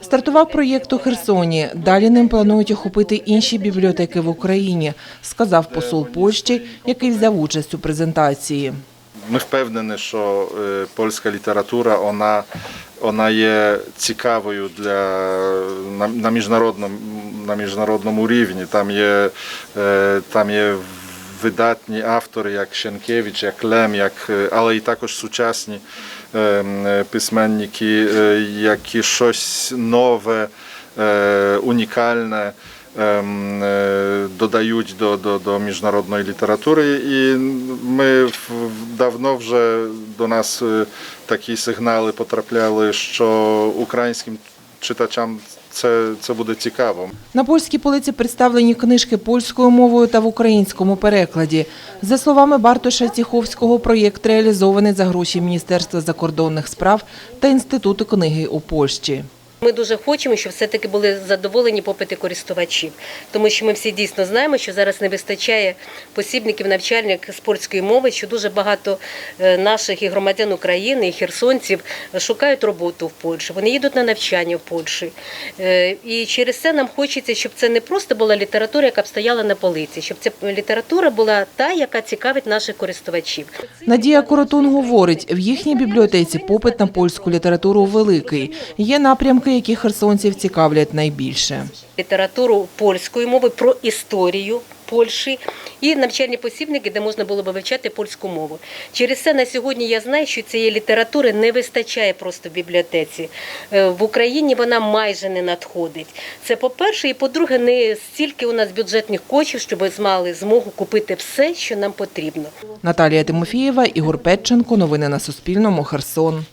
Стартував проєкт у Херсоні. Далі ним планують охопити інші бібліотеки в Україні, сказав посол Польщі, який взяв участь у презентації. Ми впевнені, що е, польська література вона, вона є цікавою для на, на міжнародному на міжнародному рівні. Там є, е, там є видатні автори, як Шенкевич, як Лем, як, е, але і також сучасні е, письменники, е, які щось нове, унікальне ем, додають до, до, до міжнародної літератури. І ми давно вже до нас такі сигнали потрапляли, що українським читачам це, це буде цікаво. На польській полиці представлені книжки польською мовою та в українському перекладі. За словами Бартоша Ціховського, проєкт реалізований за гроші Міністерства закордонних справ та Інституту книги у Польщі. Ми дуже хочемо, щоб все-таки були задоволені попити користувачів, тому що ми всі дійсно знаємо, що зараз не вистачає посібників навчальних з польської мови, що дуже багато е, наших і громадян України, і херсонців шукають роботу в Польщі. Вони їдуть на навчання в Польщі. Е, І через це нам хочеться, щоб це не просто була література, яка б стояла на полиці, щоб ця література була та, яка цікавить наших користувачів. Надія Коротун говорить, в їхній бібліотеці попит на польську літературу великий. Є напрямки, які херсонців цікавлять найбільше. літературу польської мови про історію Польщі і навчальні посібники, де можна було би вивчати польську мову. Через це на сьогодні я знаю, що цієї літератури не вистачає просто в бібліотеці. Е, В Україні вона майже не надходить. Це по-перше, і по-друге, не стільки у нас бюджетних коштів, щоб ми мали змогу купити все, що нам потрібно. Наталія Тимофієва, Ігор Петченко. Новини на Суспільному. Херсон.